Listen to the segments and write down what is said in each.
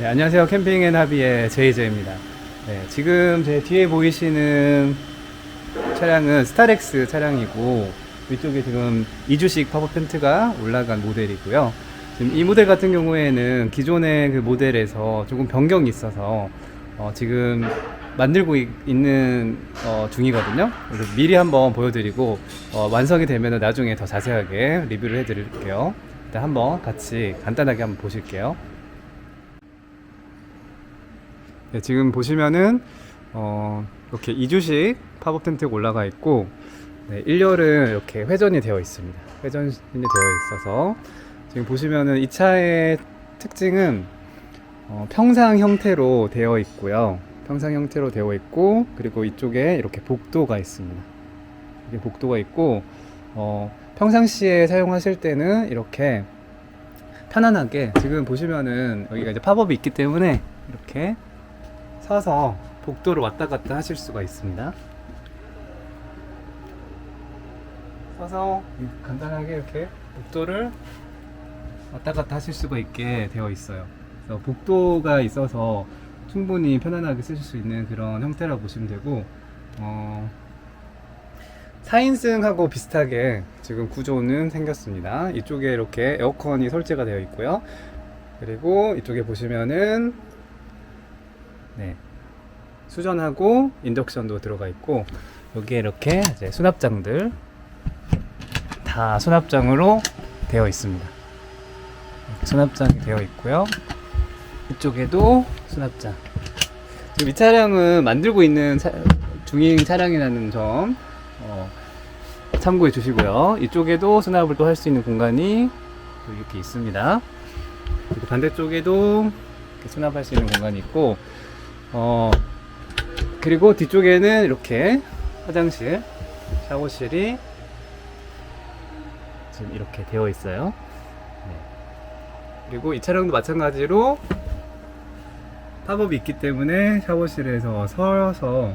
네, 안녕하세요. 캠핑 앤 하비의 제이제입니다. 네, 지금 제 뒤에 보이시는 차량은 스타렉스 차량이고 위쪽에 지금 2주식 팝업 텐트가 올라간 모델이고요. 지금 이 모델 같은 경우에는 기존의 그 모델에서 조금 변경이 있어서 어, 지금 만들고 있, 는 중이거든요. 그래서 미리 한번 보여드리고 어, 완성이 되면 나중에 더 자세하게 리뷰를 해드릴게요. 일단 한번 같이 간단하게 한번 보실게요. 네, 지금 보시면은 어, 이렇게 2주식 팝업 텐트가 올라가 있고 네, 1열은 이렇게 회전이 되어 있습니다. 회전이 되어 있어서 지금 보시면은 이 차의 특징은 어, 평상 형태로 되어 있고요. 평상 형태로 되어 있고 그리고 이쪽에 이렇게 복도가 있습니다. 이게 복도가 있고 어, 평상시에 사용하실 때는 이렇게 편안하게 지금 보시면은 여기가 이제 팝업이 있기 때문에 이렇게 서서 복도를 왔다 갔다 하실 수가 있습니다. 서서 간단하게 이렇게 복도를 왔다 갔다 하실 수가 있게 되어 있어요. 그래서 복도가 있어서 충분히 편안하게 쓰실 수 있는 그런 형태라고 보시면 되고, 어, 4인승하고 비슷하게 지금 구조는 생겼습니다. 이쪽에 이렇게 에어컨이 설치가 되어 있고요. 그리고 이쪽에 보시면은 네. 수전하고 인덕션도 들어가 있고 여기에 이렇게 수납장들 다 수납장으로 되어 있습니다. 수납장이 되어 있고요. 이쪽에도 수납장. 지금 이 차량은 만들고 있는 차- 중型차량이라는 점 어, 참고해 주시고요. 이쪽에도 수납을 또 할 수 있는 공간이 또 이렇게 있습니다. 반대쪽에도 이렇게 수납할 수 있는 공간이 있고 어 그리고 뒤쪽에는 이렇게 화장실, 샤워실이 지금 이렇게 되어 있어요. 네. 그리고 이 차량도 마찬가지로 팝업이 있기 때문에 샤워실에서 서서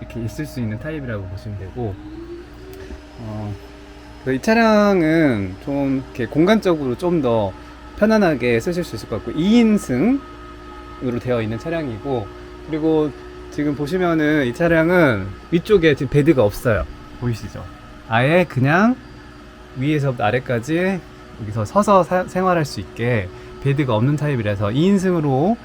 이렇게 있을 수 있는 타입이라고 보시면 되고, 어, 그이 차량은 좀 이렇게 공간적으로 좀 더 편안하게 쓰실 수 있을 것 같고, 2인승 으로 되어 있는 차량이고, 그리고 지금 보시면은 이 차량은 위쪽에 지금 베드가 없어요. 보이시죠? 아예 그냥 위에서부터 아래까지 여기서 서서 사- 생활할 수 있게 베드가 없는 타입이라서 2인승으로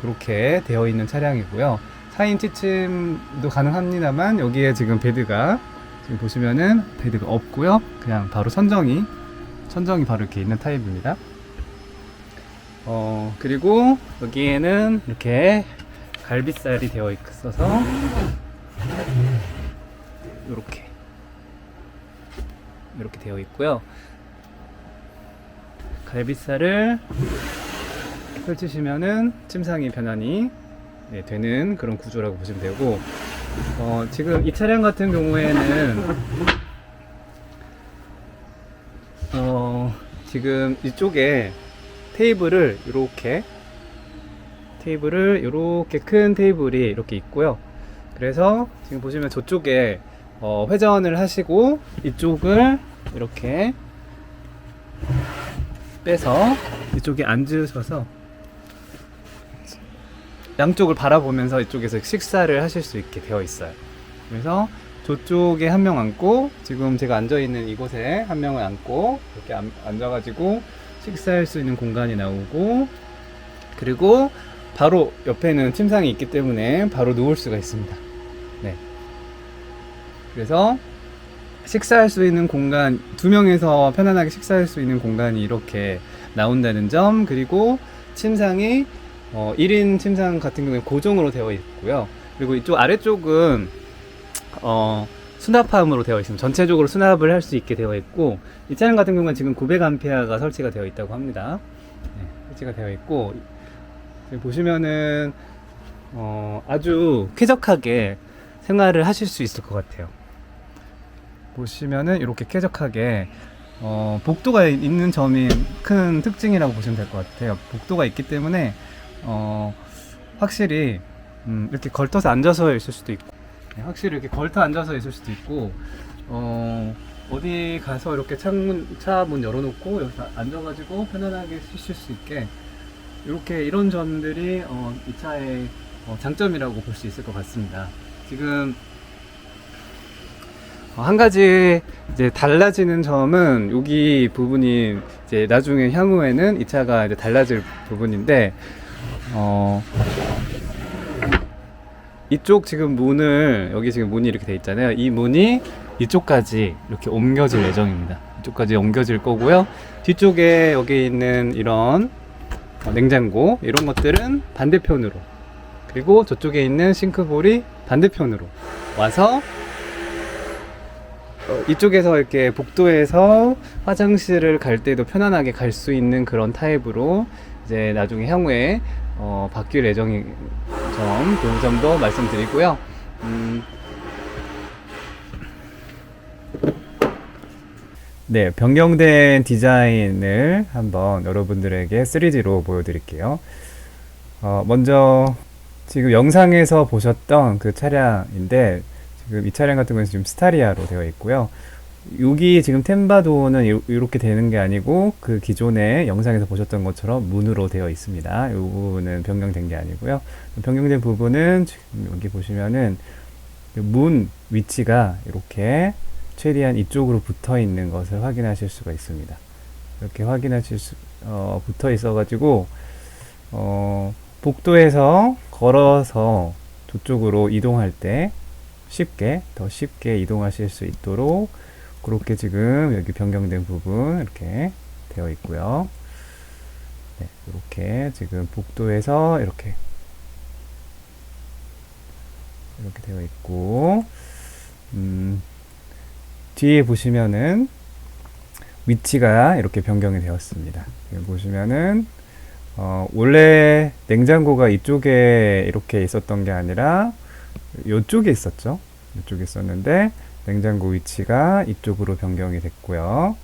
그렇게 되어 있는 차량이고요. 4인 뒷침도 가능합니다만 여기에 지금 베드가 지금 보시면은 베드가 없고요. 그냥 바로 선정이 선정이 바로 이렇게 있는 타입입니다. 어 그리고 여기에는 이렇게 갈비살이 되어 있어서 이렇게 이렇게 되어 있고요. 갈비살을 펼치시면은 침상이 편안히 네, 되는 그런 구조라고 보시면 되고 어, 지금 이 차량 같은 경우에는 어, 지금 이쪽에 테이블을 이렇게 테이블을 이렇게 큰 테이블이 이렇게 있고요. 그래서 지금 보시면 저쪽에 어, 회전을 하시고 이쪽을 이렇게 빼서 이쪽에 앉으셔서 양쪽을 바라보면서 이쪽에서 식사를 하실 수 있게 되어 있어요. 그래서 저쪽에 한 명 앉고 지금 제가 앉아 있는 이곳에 한 명을 앉고 이렇게 앉- 앉아가지고 식사할 수 있는 공간이 나오고 그리고 바로 옆에는 침상이 있기 때문에 바로 누울 수가 있습니다. 네. 그래서 식사할 수 있는 공간 두 명에서 편안하게 식사할 수 있는 공간이 이렇게 나온다는 점 그리고 침상이 어, 1인 침상 같은 경우에 고정으로 되어 있고요. 그리고 이쪽 아래쪽은 어, 수납함으로 되어 있습니다. 전체적으로 수납을 할 수 있게 되어 있고 이 차량 같은 경우는 지금 900A가 설치가 되어 있다고 합니다. 네, 설치가 되어 있고 보시면은 어, 아주 쾌적하게 생활을 하실 수 있을 것 같아요. 보시면은 이렇게 쾌적하게 어, 복도가 있는 점이 큰 특징이라고 보시면 될 것 같아요. 복도가 있기 때문에 어, 확실히 음, 이렇게 걸터서 앉아서 있을 수도 있고 네, 확실히 이렇게 걸터 앉아서 있을 수도 있고 어, 어디 가서 이렇게 창문 차 문 열어놓고 여기서 앉아가지고 편안하게 쉬실 수 있게 이렇게 이런 점들이 어, 이 차의 어, 장점이라고 볼 수 있을 것 같습니다. 지금 어, 한 가지 이제 달라지는 점은 여기 부분이 이제 나중에 향후에는 이 차가 이제 달라질 부분인데 어 이쪽 지금 문을 여기 지금 문이 이렇게 돼 있잖아요. 이 문이 이쪽까지 이렇게 옮겨질 예정입니다. 이쪽까지 옮겨질 거고요. 뒤쪽에 여기 있는 이런 어, 냉장고 이런 것들은 반대편으로 그리고 저쪽에 있는 싱크볼이 반대편으로 와서 어, 이쪽에서 이렇게 복도에서 화장실을 갈 때도 편안하게 갈 수 있는 그런 타입으로 이제 나중에 향후에 어, 바뀔 예정인 점, 그 점도 말씀드리고요. 음, 네, 변경된 디자인을 한번 여러분들에게 3D로 보여드릴게요. 어, 먼저 지금 영상에서 보셨던 그 차량인데 지금 이 차량 같은 경우는 지금 스타리아로 되어 있고요. 여기 지금 템바도는 이- 이렇게 되는 게 아니고 그 기존에 영상에서 보셨던 것처럼 문으로 되어 있습니다. 이 부분은 변경된 게 아니고요. 변경된 부분은 여기 보시면은 그문 위치가 이렇게 최대한 이쪽으로 붙어 있는 것을 확인하실 수가 있습니다. 이렇게 확인하실 수, 어, 붙어 있어가지고, 어, 복도에서 걸어서 저쪽으로 이동할 때 쉽게, 더 쉽게 이동하실 수 있도록 그렇게 지금 여기 변경된 부분 이렇게 되어 있고요. 네, 이렇게 지금 복도에서 이렇게 이렇게 되어 있고, 음, 뒤에 보시면은 위치가 이렇게 변경이 되었습니다. 여기 보시면은 어, 원래 냉장고가 이쪽에 이렇게 있었던 게 아니라 이쪽에 있었죠. 이쪽에 있었는데 냉장고 위치가 이쪽으로 변경이 됐고요.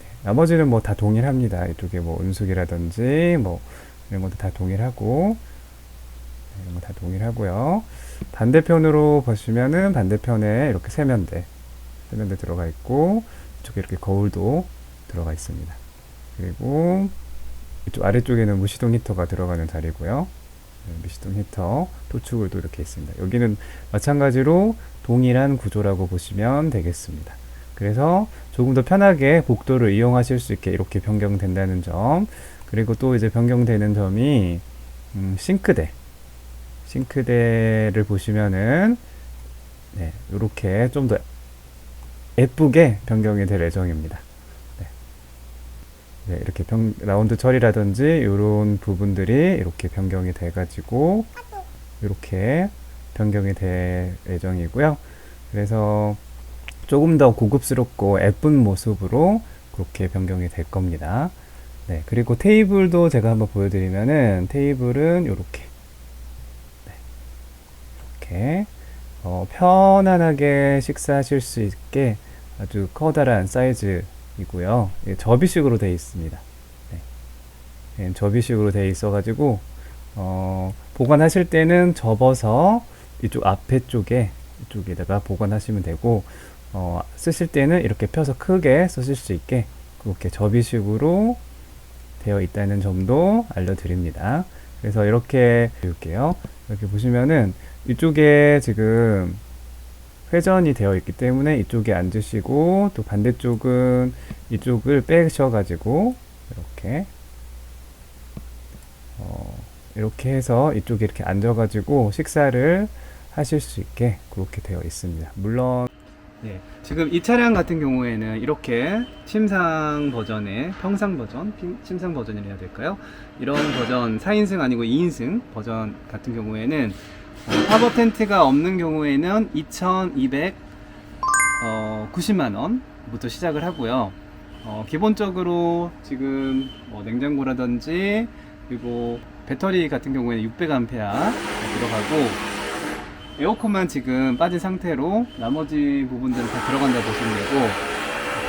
네, 나머지는 뭐 다 동일합니다. 이쪽에 뭐 온수기라든지 뭐 이런 것도 다 동일하고 네, 이런 거 다 동일하고요. 반대편으로 보시면은 반대편에 이렇게 세면대 세면대 들어가 있고 이쪽에 이렇게 거울도 들어가 있습니다. 그리고 이쪽 아래쪽에는 무시동 히터가 들어가는 자리고요. 네, 무시동 히터 토축을도 이렇게 있습니다. 여기는 마찬가지로 동일한 구조라고 보시면 되겠습니다. 그래서 조금 더 편하게 복도를 이용하실 수 있게 이렇게 변경된다는 점 그리고 또 이제 변경되는 점이 음, 싱크대 싱크대를 보시면은 네, 이렇게 좀 더 예쁘게 변경이 될 예정입니다. 네. 네, 이렇게 변, 라운드 처리라든지 이런 부분들이 이렇게 변경이 돼가지고 이렇게 변경이 될 예정이고요. 그래서 조금 더 고급스럽고 예쁜 모습으로 그렇게 변경이 될 겁니다. 네, 그리고 테이블도 제가 한번 보여드리면은 테이블은 이렇게 이렇게 어, 편안하게 식사하실 수 있게 아주 커다란 사이즈 이고요. 예, 접이식으로 되어 있습니다. 네. 예, 접이식으로 되어 있어가지고 어, 보관하실 때는 접어서 이쪽 앞에 쪽에 이쪽에다가 보관하시면 되고 어, 쓰실 때는 이렇게 펴서 크게 쓰실 수 있게 그렇게 접이식으로 되어 있다는 점도 알려드립니다. 그래서 이렇게 볼게요. 이렇게 보시면은 이쪽에 지금 회전이 되어 있기 때문에 이쪽에 앉으시고 또 반대쪽은 이쪽을 빼셔가지고 이렇게 어, 이렇게 해서 이쪽에 이렇게 앉아가지고 식사를 하실 수 있게 그렇게 되어 있습니다. 물론 예, 지금 이 차량 같은 경우에는 이렇게 침상 버전의 평상 버전, 피- 침상 버전이라 해야 될까요? 이런 버전 4인승 아니고 2인승 버전 같은 경우에는 어, 팝업 텐트가 없는 경우에는 2,290만 원부터 시작을 하고요. 어, 기본적으로 지금 뭐 냉장고라든지 그리고 배터리 같은 경우에는 600A 들어가고 에어컨만 지금 빠진 상태로 나머지 부분들은 다 들어간다 보시면 되고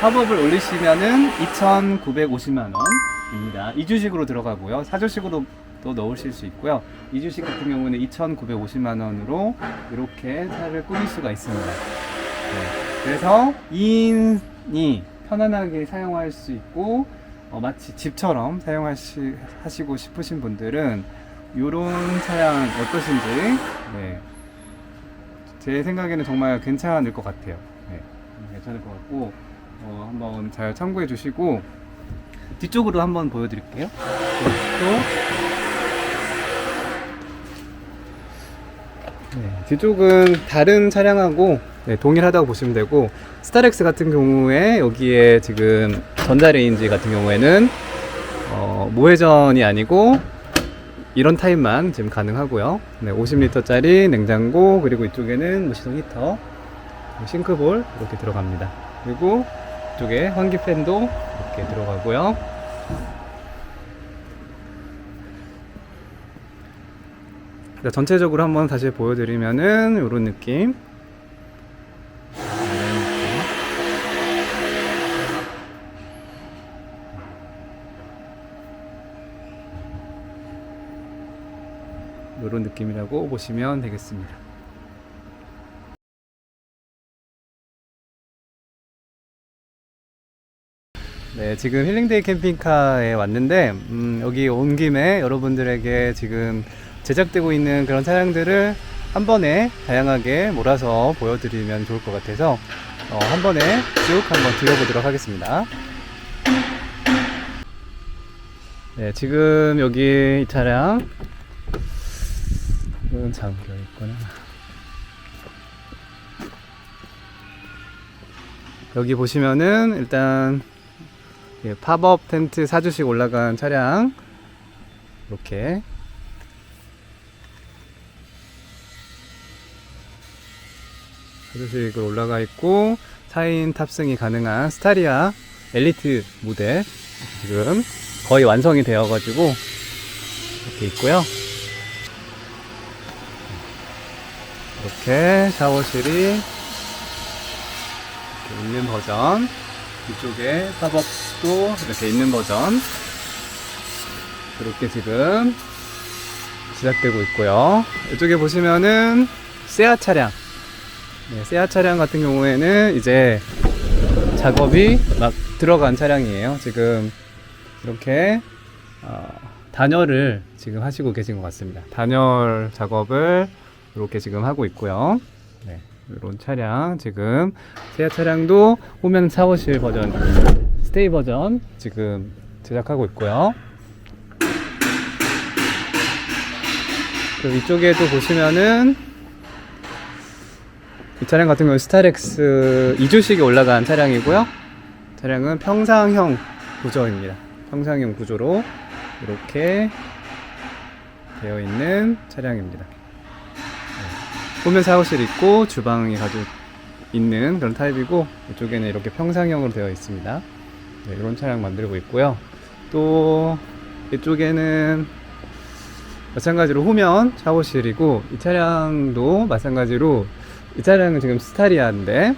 팝업을 올리시면은 2,950만 원입니다. 2주식으로 들어가고요. 4주식으로 또 넣으실 수 있고요. 2주식 같은 경우는 2,950만 원으로 이렇게 차를 꾸밀 수가 있습니다. 네. 그래서 2인이 편안하게 사용할 수 있고 어, 마치 집처럼 사용하시고 싶으신 분들은 이런 차량 어떠신지 네. 제 생각에는 정말 괜찮을 것 같아요. 네. 괜찮을 것 같고 어, 한번 잘 참고해 주시고 뒤쪽으로 한번 보여드릴게요. 또 네, 뒤쪽은 다른 차량하고 네, 동일하다고 보시면 되고 스타렉스 같은 경우에 여기에 지금 전자레인지 같은 경우에는 어, 무회전이 아니고 이런 타입만 지금 가능하고요. 네, 50리터짜리 냉장고 그리고 이쪽에는 무시동 히터, 싱크볼 이렇게 들어갑니다. 그리고 이쪽에 환기 팬도 이렇게 들어가고요. 자, 전체적으로 한번 다시 보여드리면은 이런 느낌. 이런 느낌이라고 보시면 되겠습니다. 네, 지금 힐링데이 캠핑카에 왔는데 음, 여기 온 김에 여러분들에게 지금 제작되고 있는 그런 차량들을 한 번에 다양하게 몰아서 보여드리면 좋을 것 같아서 어, 한 번에 쭉 한번 들어보도록 하겠습니다. 네, 지금 여기 이 차량 문 잠겨 있구나. 여기 보시면은 일단 예, 팝업 텐트 사주씩 올라간 차량 이렇게 사주식으로 올라가 있고 4인 탑승이 가능한 스타리아 엘리트 모델 지금 거의 완성이 되어 가지고 이렇게 있고요. 이렇게 샤워실이 이렇게 있는 버전 이쪽에 팝업도 이렇게 있는 버전. 이렇게 지금 제작되고 있고요. 이쪽에 보시면은 세아 차량 네, 세아 차량 같은 경우에는 이제 작업이 막 들어간 차량이에요. 지금 이렇게 어, 단열을 지금 하시고 계신 것 같습니다. 단열 작업을 이렇게 지금 하고 있고요. 네, 이런 차량 지금 세아 차량도 후면 샤워실 버전 스테이 버전 지금 제작하고 있고요. 이쪽에도 보시면은 이 차량 같은 경우 스타렉스 2주식이 올라간 차량이고요 차량은 평상형 구조입니다 평상형 구조로 이렇게 되어 있는 차량입니다 후면 샤워실 있고 주방이 가지고 있는 그런 타입이고 이쪽에는 이렇게 평상형으로 되어 있습니다. 네, 이런 차량 만들고 있고요. 또 이쪽에는 마찬가지로 후면 샤워실이고 이 차량도 마찬가지로 이 차량은 지금 스타리아인데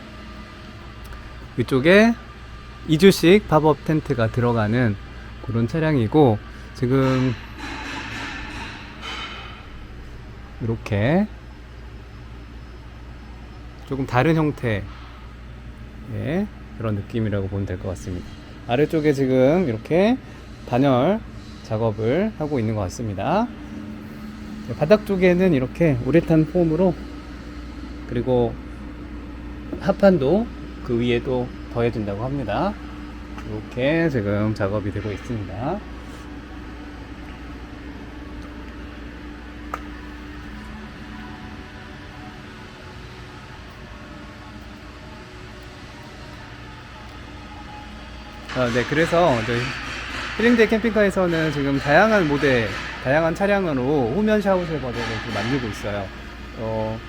이쪽에 2주씩 팝업 텐트가 들어가는 그런 차량이고 지금 이렇게 조금 다른 형태의 그런 느낌이라고 보면 될 것 같습니다. 아래쪽에 지금 이렇게 단열 작업을 하고 있는 것 같습니다. 네, 바닥 쪽에는 이렇게 우레탄 폼으로 그리고 합판도 그 위에도 더해준다고 합니다. 이렇게 지금 작업이 되고 있습니다. 아, 네, 그래서 저희 힐링데이 캠핑카에서는 지금 다양한 모델, 다양한 차량으로 후면 샤워실 버전을 만들고 있어요. 어,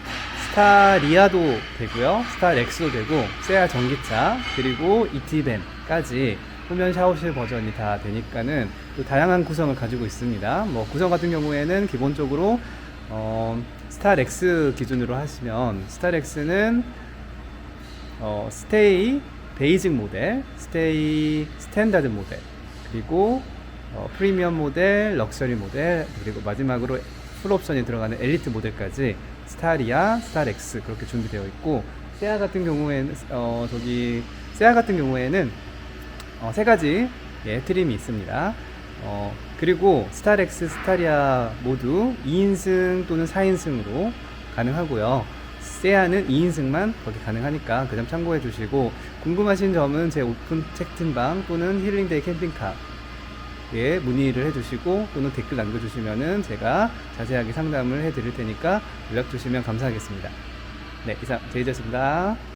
스타리아도 되고요, 스타렉스도 되고, 세아 전기차, 그리고 이티벤까지 후면 샤워실 버전이 다 되니까는 또 다양한 구성을 가지고 있습니다. 뭐 구성 같은 경우에는 기본적으로 어, 스타렉스 기준으로 하시면 스타렉스는 어, 스테이 베이직 모델, 스테이 스탠다드 모델, 그리고 어, 프리미엄 모델, 럭셔리 모델, 그리고 마지막으로 풀 옵션이 들어가는 엘리트 모델까지 스타리아, 스타렉스 그렇게 준비되어 있고 세아 같은 경우에는 어 저기 세아 같은 경우에는 어, 세 가지 예, 트림이 있습니다. 어, 그리고 스타렉스, 스타리아 모두 2인승 또는 4인승으로 가능하고요. 세아는 2인승만 거기 가능하니까 그 점 참고해 주시고 궁금하신 점은 제 오픈 채팅방 또는 힐링데이 캠핑카 에 문의를 해주시고 또는 댓글 남겨주시면은 제가 자세하게 상담을 해드릴 테니까 연락 주시면 감사하겠습니다. 네, 이상 제이저였습니다.